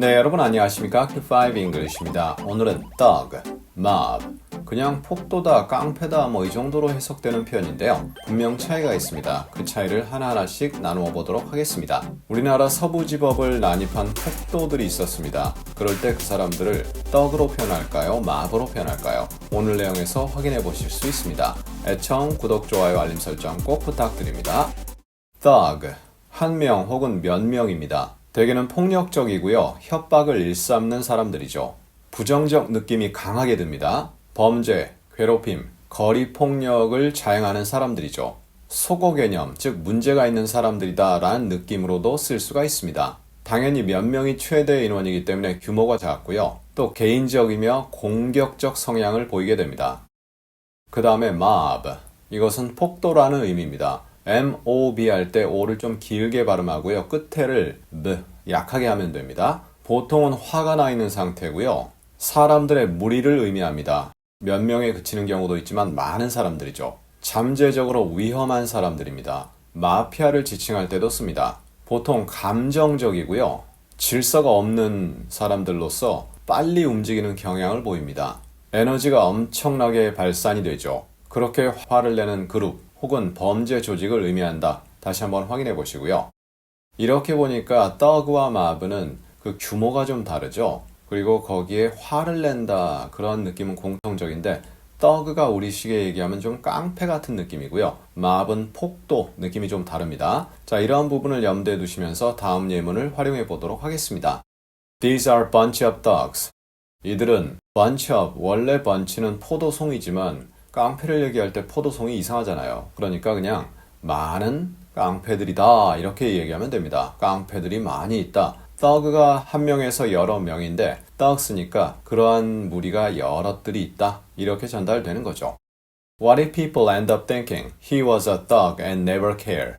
네, 여러분 안녕하십니까? Q5 English입니다. 오늘은 dog, mob, 그냥 폭도다, 깡패다 뭐 이 정도로 해석되는 표현인데요. 분명 차이가 있습니다. 그 차이를 하나하나씩 나누어 보도록 하겠습니다. 우리나라 서부지법을 난입한 폭도들이 있었습니다. 그럴 때 그 사람들을 떡으로 표현할까요? mob으로 표현할까요? 오늘 내용에서 확인해 보실 수 있습니다. 애청, 구독, 좋아요, 알림 설정 꼭 부탁드립니다. thug, 한 명 혹은 몇 명입니다. 대개는 폭력적이고요. 협박을 일삼는 사람들이죠. 부정적 느낌이 강하게 듭니다. 범죄, 괴롭힘, 거리 폭력을 자행하는 사람들이죠. 속어 개념, 즉 문제가 있는 사람들이다라는 느낌으로도 쓸 수가 있습니다. 당연히 몇 명이 최대 인원이기 때문에 규모가 작고요. 또 개인적이며 공격적 성향을 보이게 됩니다. 그 다음에 mob. 이것은 폭도라는 의미입니다. Mob 할 때 o를 좀 길게 발음하고요. 끝에를 b 약하게 하면 됩니다. 보통은 화가 나 있는 상태고요. 사람들의 무리를 의미합니다. 몇 명에 그치는 경우도 있지만 많은 사람들이죠. 잠재적으로 위험한 사람들입니다. 마피아를 지칭할 때도 씁니다. 보통 감정적이고요. 질서가 없는 사람들로서 빨리 움직이는 경향을 보입니다. 에너지가 엄청나게 발산이 되죠. 그렇게 화를 내는 그룹 혹은 범죄 조직을 의미한다. 다시 한번 확인해 보시고요. 이렇게 보니까 떡과 마브는 그 규모가 좀 다르죠. 그리고 거기에 화를 낸다 그런 느낌은 공통적인데 떡가 우리식에 얘기하면 좀 깡패 같은 느낌이고요. 마브는 폭도 느낌이 좀 다릅니다. 자, 이러한 부분을 염두에 두시면서 다음 예문을 활용해 보도록 하겠습니다. These are bunch of dogs. 이들은 bunch of 원래 bunch는 포도송이지만 깡패를 얘기할 때 포도송이 이상하잖아요. 그러니까 그냥 많은 깡패들이다 이렇게 얘기하면 됩니다. 깡패들이 많이 있다. thug가 한 명에서 여러 명인데 thugs니까 그러한 무리가 여럿들이 있다 이렇게 전달되는 거죠. What if people end up thinking he was a thug and never care?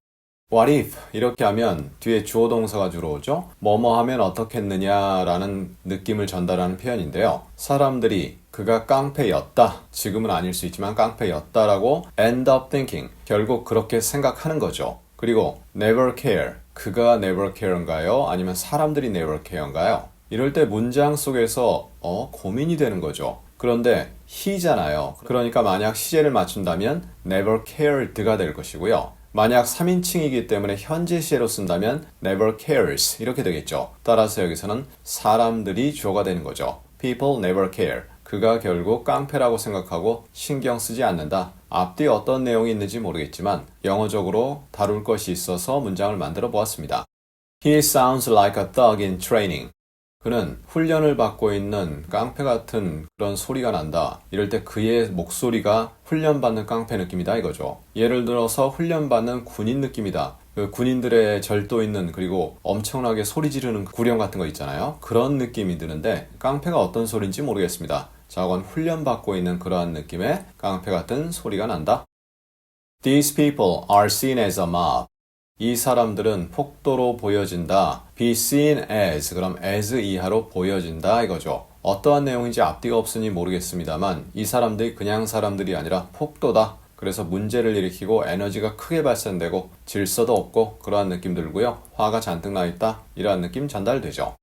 What if 이렇게 하면 뒤에 주어 동사가 주로 오죠. 뭐뭐 하면 어떻겠느냐라는 느낌을 전달하는 표현인데요. 사람들이 그가 깡패였다. 지금은 아닐 수 있지만 깡패였다라고 end up thinking 결국 그렇게 생각하는 거죠. 그리고 never care 그가 never care인가요? 아니면 사람들이 never care인가요? 이럴 때 문장 속에서 어 고민이 되는 거죠. 그런데 he잖아요. 그러니까 만약 시제를 맞춘다면 never cared가 될 것이고요. 만약 3인칭이기 때문에 현재 시제로 쓴다면 never cares 이렇게 되겠죠. 따라서 여기서는 사람들이 주어가 되는 거죠. people never care. 그가 결국 깡패라고 생각하고 신경 쓰지 않는다. 앞뒤 어떤 내용이 있는지 모르겠지만 영어적으로 다룰 것이 있어서 문장을 만들어 보았습니다. He sounds like a thug in training. 그는 훈련을 받고 있는 깡패 같은 그런 소리가 난다. 이럴 때 그의 목소리가 훈련받는 깡패 느낌이다 이거죠. 예를 들어서 훈련받는 군인 느낌이다. 그 군인들의 절도 있는 그리고 엄청나게 소리 지르는 구령 같은 거 있잖아요. 그런 느낌이 드는데 깡패가 어떤 소리인지 모르겠습니다. 자건 훈련받고 있는 그러한 느낌의 깡패 같은 소리가 난다. These people are seen as a mob. 이 사람들은 폭도로 보여진다. be seen as 그럼 as 이하로 보여진다 이거죠. 어떠한 내용인지 앞뒤가 없으니 모르겠습니다만 이 사람들이 그냥 사람들이 아니라 폭도다. 그래서 문제를 일으키고 에너지가 크게 발산되고 질서도 없고 그러한 느낌 들고요. 화가 잔뜩 나 있다. 이러한 느낌 전달되죠.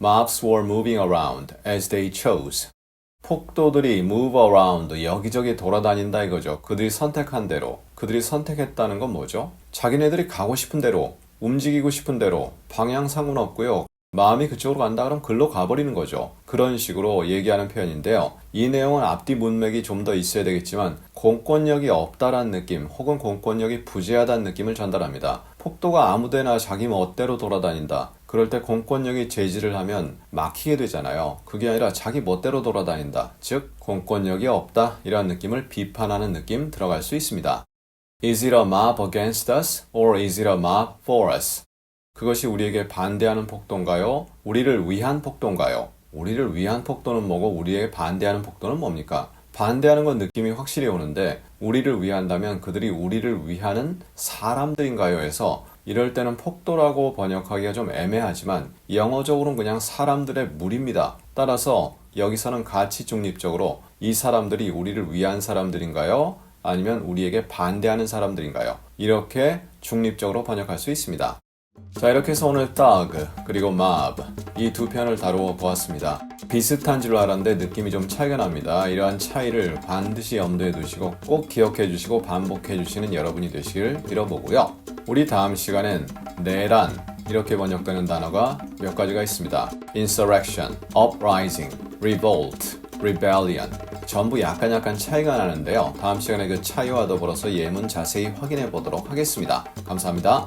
Mobs were moving around as they chose. 폭도들이 move around 여기저기 돌아다닌다 이거죠. 그들이 선택한 대로. 그들이 선택했다는 건 뭐죠? 자기네들이 가고 싶은 대로, 움직이고 싶은 대로 방향 상관없고요. 마음이 그쪽으로 간다 그럼 글로 가버리는 거죠. 그런 식으로 얘기하는 표현인데요. 이 내용은 앞뒤 문맥이 좀 더 있어야 되겠지만 공권력이 없다라는 느낌 혹은 공권력이 부재하다는 느낌을 전달합니다. 폭도가 아무데나 자기 멋대로 돌아다닌다. 그럴 때 공권력이 제지를 하면 막히게 되잖아요. 그게 아니라 자기 멋대로 돌아다닌다. 즉 공권력이 없다. 이런 느낌을 비판하는 느낌 들어갈 수 있습니다. Is it a mob against us or is it a mob for us? 그것이 우리에게 반대하는 폭도인가요? 우리를 위한 폭도인가요? 우리를 위한 폭도는 뭐고 우리에게 반대하는 폭도는 뭡니까? 반대하는 건 느낌이 확실히 오는데 우리를 위한다면 그들이 우리를 위하는 사람들인가요? 해서 이럴 때는 폭도라고 번역하기가 좀 애매하지만 영어적으로는 그냥 사람들의 무리입니다. 따라서 여기서는 가치 중립적으로 이 사람들이 우리를 위한 사람들인가요? 아니면 우리에게 반대하는 사람들인가요? 이렇게 중립적으로 번역할 수 있습니다. 자 이렇게 해서 오늘 dog 그리고 mob 이 두 편을 다루어 보았습니다. 비슷한 줄 알았는데 느낌이 좀 차이가 납니다. 이러한 차이를 반드시 염두에 두시고 꼭 기억해 주시고 반복해 주시는 여러분이 되시길 빌어보고요. 우리 다음 시간엔 내란 이렇게 번역되는 단어가 몇 가지가 있습니다. insurrection, uprising, revolt, rebellion 전부 약간 약간 차이가 나는데요. 다음 시간에 그 차이와 더불어서 예문 자세히 확인해 보도록 하겠습니다. 감사합니다.